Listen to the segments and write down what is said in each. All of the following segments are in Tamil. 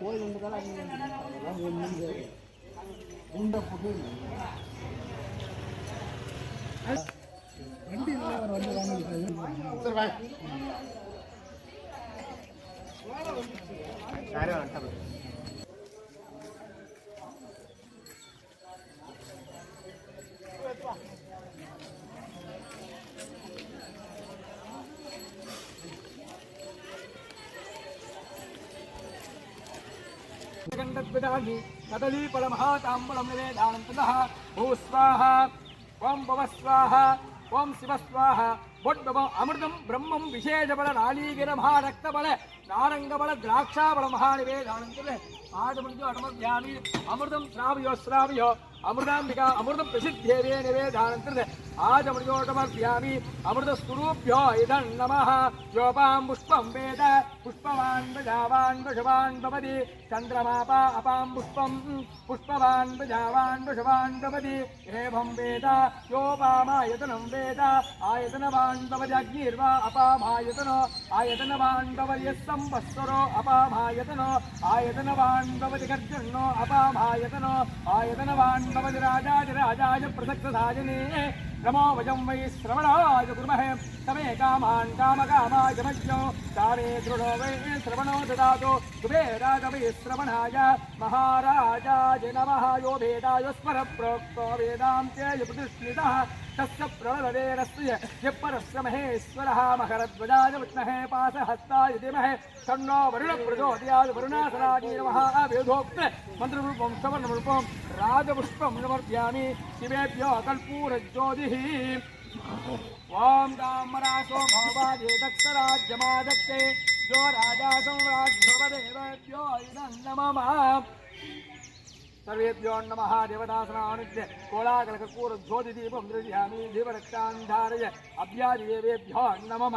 கோயில் உண்டை போட்டு வண்டி வந்து வாங்கிட்டு கண்டத்விதானி நதலி பல மகா தாம்பலம் நிவேதானம் புனः பூஸ்வாஹா ஓம் பவஸ்வாஹா ஓம் சிவஸ்வாஹா பொட்பவம் அமிர்தம் பிரம்மம் விசேஷபல நாளீகிர மகா ரக்தபல நாரங்கபல திராட்சாபல மகாநிவேதானம் ஆடு முடிஞ்சோ அடமத்யாமி அமிர்தம் ஸ்ராவியோ ஸ்ராவியோ அமிர்தாம்பிகா அமிர்தம் பிரசித்தேவே நிவேதானம் ఆజమృతోటమర్భ్యామి అమృత స్వరూప్యో ఇదం నమ యోపాం పుష్పం వేద పుష్పవాన్ ప్రజావాన్ వృషవాన్ భవతి చంద్రమాప అపాం పుష్పం పుష్పవాన్ ప్రజావాన్ వృషవాన్ భవతి ఏవం వేద యోపామాయతనం వేద ఆయతనవాన్ భవతి అపామాయతనో ఆయతనవాన్ భవతి సంవత్సరో అపామాయతనో ఆయతనవాన్ భవతి గర్జన్నో అపామాయతనో ఆయతనవాన్ భవతి రాజాజ రాజాజ ప్రసక్త సాజనే रमो वजम वै श्रवण आज कुर्महे, तमे कामान काम कामान् कामकामायमज्ञो तारे दृढो वै श्रवणो ददातु। शुभे राजवै श्रवणाय। महाराजाय नमः। यो भेदा यो स्मर वेदायस्परप्रोक्तो वेदांते प्रतिष्ठितः। तस्य प्रणवेरस्य यः परश्रमहेश्वरः। मकरध्वजाय विष्णहे पाशहस्ताय धीमहे। तन्नो वरुणप्रचोदयाय वरुणासराजी मंत्र अभ्युधोक्त मन्त्ररूपं सवर्णरूपं राजपुष्पं समर्पयामि शिवेभ्यो कल्पूरज्योतिः ॐ कामरासो भवाजे दक्षराज्यमादत्ते जो राजा सम्राज्यवदेवेभ्यो इदं नमः। सर्वेभ्यो नमः, देवदासनानुज्ञ कोलाकलकर्पूर ज्योतिदीपं दृश्यामि दिवरक्षान्धारय अभ्यादिदेवेभ्यो नमः।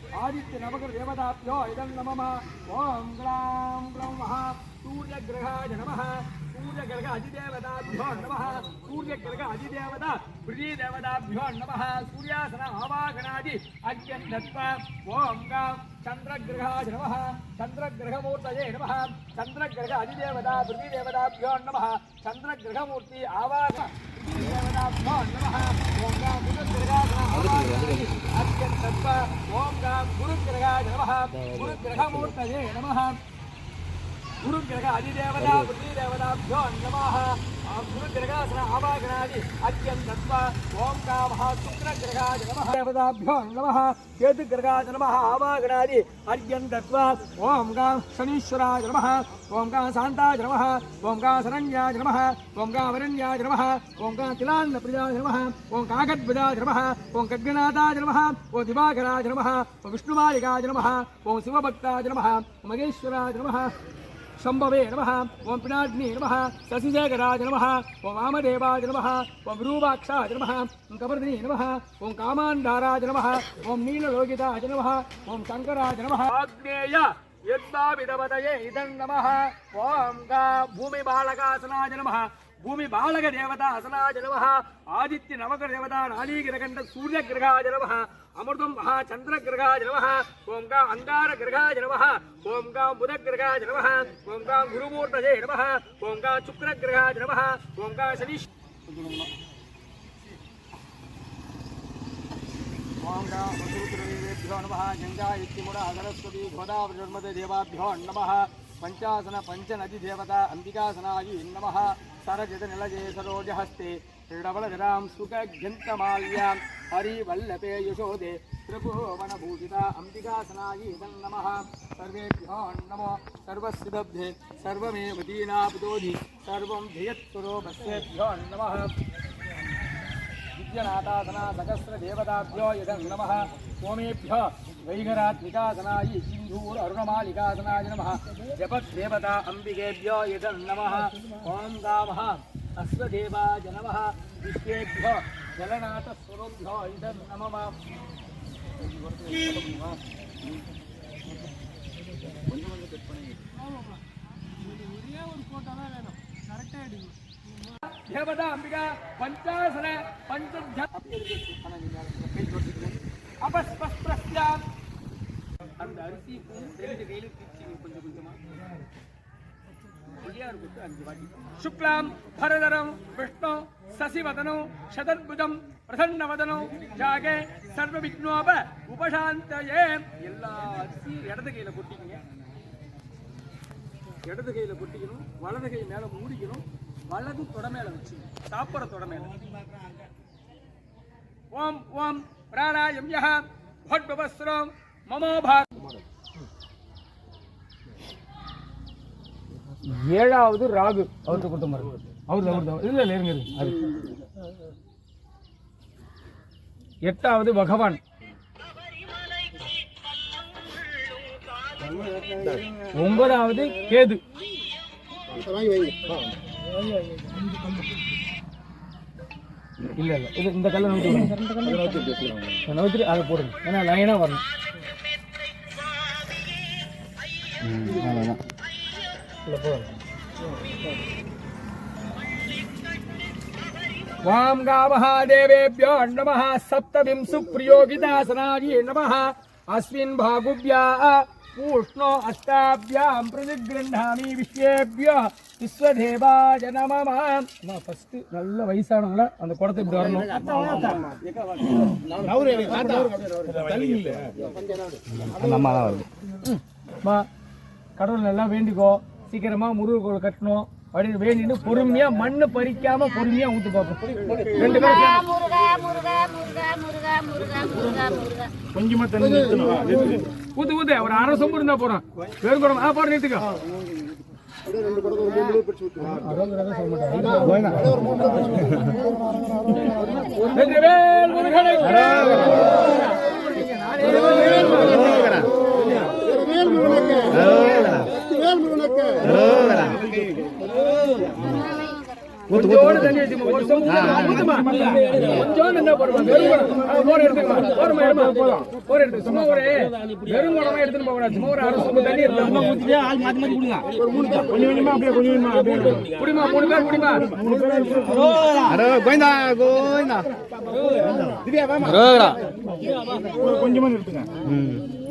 आदित्य आदित्यनवकृ देवताभ्यो इदं नमः ॐ ग्लां ब्रह्मः सूर्यग्रहाय नमः सूर्यग्रह अधिदेवताभ्यो नमः सूर्यग्रह अधिदेवता वृजिदेवताभ्यो नमः सूर्यासन आवाहनादि अग्यं धत्वा ॐ गां चन्द्रग्रहाय नमः चन्द्रग्रहमूर्तये नमः चन्द्रग्रह अधिदेवता वृजिदेवताभ्यो नमः चन्द्रग्रहमूर्ति आवाहन देवताभ्यो नमः ॐ गां ஓம் குரு கிரகா நம குரு கிரகமூர்த்ததே நம गुरुग्रहादिदेवता पुत्रीदेवताभ्यो नमः गुरुग्रहासन आवागणादि अत्यं दत्त्वा ॐ कामः शुक्रग्रहाय नमः देवताभ्यो ओं केतुग्रहाय नमः आवागणादि अर्घ्यं दत्त्वा ॐ गां शनीश्वराय ओं ॐ गां शान्ताय नमः ॐ गां शरण्याय नमः ॐ गां वरण्याय नमः ॐ गां तिलान्नप्रियाय नमः ॐ काकद्वजाय नमः ॐ कड्गनाथाय नमः ॐ दिवाकराय नमः ॐ विष्णुमालिकाय नमः ॐ शिवभक्ताय नमः मगेश्वराय नमः शंभवे नम। ओं पिनाडनी नम। शशिशेखराज नम। ओं वामदेवाज नम। ओं रूपाक्षाज नम। ओं कपर्दिनी नम। ओं कामाराज नम। ओं नीललोकिताज नम। ओं शंकराज नम। आग्नेय यद्वाविदवदये इदं नमः। ॐ का भूमिबालकासनाय नमः। भूमि बालक देवता हसनाज नम आदित्य नवक देवता नाली गिरखंड सूर्य ग्रहाज नम अमृत महाचंद्र ग्रहाज नम ओंका अंगार ग्रहाज नम ओंका बुध ग्रहाज नम ओंका गुरुमूर्त नम ओंका शुक्र ग्रहाज नम ओंका शनि देवाभ्यो नम, पंचासन पंच नदी देवता अंबिकासनाई नम। सरजतनिलजेसरोजहस्ते क्रीडबलधरां सुखघ्यन्तमाल्यां हरिवल्लभे यशोदे त्रिभुवन त्रिभुवनभूषिता अम्बिकासनायीतं नम सर्वे नमो सर्वसिदब्धे सर्वमेव दीनापदोधि सर्व धियत्सुरो नम विद्यनाथासना सहस्रदेवताभ्यो यदं नमः। ओमेभ्य वैघरात्मिकासनाय सिन्धूर अरुणमालिकासनाय नमः। जपद्देवता अम्बिकेभ्यो यदं नमः। ॐ गामः अश्वदेवाय नमः। विश्वेभ्यो जलनाथस्वरूभ्यो इदं नमः। தேவதா அம்பிகா பஞ்சாசன பஞ்ச அபஸ்பஸ்பிரஸ்யா அந்த அரிசி ரெண்டு கையில பிரிச்சு கொஞ்சம் கொஞ்சமா. சுக்லாம் பரதரம் விஷ்ணு சசிவதனம் சதர்புஜம் பிரசன்னவதனம் ஜாகே சர்வ விக்னோப உபசாந்தயே. எல்லா அரிசியும் இடது கையில கொட்டிக்கங்க இடது கையில கொட்டிக்கணும் வலது கை மேல மூடிக்கணும். வலது தொட மேல வச்சு சாப்பிட்ற தொட மேல ஓம் ஓம் பிராணாயம் யஹ பட்பவஸ்ரம் மமோபா ஏழாவது ராகு அவர்கிட்ட கொடுத்த மாதிரி அவர் அவர் இல்ல இல்ல இருங்க இருங்க. அது. எட்டாவது பகவான். ஒன்பதாவது கேது. இல்லை இல்லை. இது இந்த கல்லை நோக்கி நோக்கி அதை போடுங்க. ஏன்னா லைனாக வரணும். வாம் காமஹா தேவேபியோ நமஹ சப்தவிம்சு பிரயோகிதாசனாயே நமஹ. अस्मिन् भागुभ्या पूष्णो अष्टाभ्यां प्रतिगृह्णामि विश्वेभ्यो விஸ்வதேவாய நமமா நான் ஃபர்ஸ்ட் நல்ல வயசானவங்கள அந்த குடத்தை இப்படி வரணும் அந்த அம்மா தான் வருது அம்மா கடவுள் நல்லா வேண்டிக்கோ சீக்கிரமா முருகர் கோவில் கட்டணும் அப்படின்னு வேண்டிட்டு பொறுமையா மண்ணு பறிக்காம பொறுமையா ஊத்து பார்ப்போம். ரெண்டு பேரும் சேர்ந்து. முருகா முருகா முருகா முருகா முருகா முருகா முருகா. கொஞ்சமா தண்ணி ஊத்து ஊத்து. ஒரு அரை சொம்பு இருந்தா போறோம் வெறும் குடம் ஆ போட நிறுத்துக்கோ. வெற்றிவேல் முருகனுக்கு கொஞ்சோண்டு தண்ணி வச்சுமா ஒரு சொம்பு ஊத்துமா கொஞ்சோண்டு என்ன போடுமா வெறும் குடம் ஆ, போர் எடுத்துக்கமா போதும் போர் எடுத்து சும்மா ஒரு வெறும் குடமா எடுத்துட்டு போக சும்மா ஒரு அரை சொம்பு தண்ணி எடுத்து ஊத்திட்டே ஆள் மாத்தி மாத்தி குடிங்க கொஞ்சம் கொஞ்சமா அப்படியே கொஞ்சம் கொஞ்சமா அப்படியே குடிமா மூணு பேர் குடிமா கோவிந்தா கோவிந்தா திவ்யா வாமா கொஞ்சமா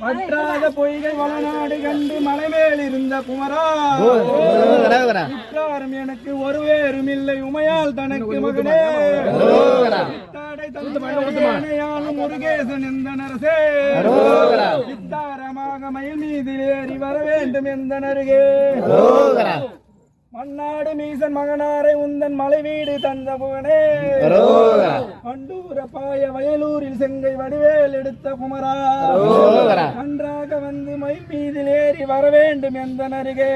பற்றாத பொய்கை வளநாடு கண்டு மலைமேல் இருந்த குமரா உற்றாரும் எனக்கு ஒரு வேறும் இல்லை உமையால் தனக்கு மகனே. முருகேசன் எந்த நரசே. சித்தாரமாக மயில் மீதில் ஏறி வர வேண்டும் எந்த நருகே. மன்னாடு மீசன் மகனாரை உந்தன் மலை வீடு தந்த புகனே கண்டூர பாய வயலூரில் செங்கை வடிவேல் எடுத்த குமரா. நன்றாக வந்து மயில் மீதில் ஏறி வர வேண்டும் எந்த நருகே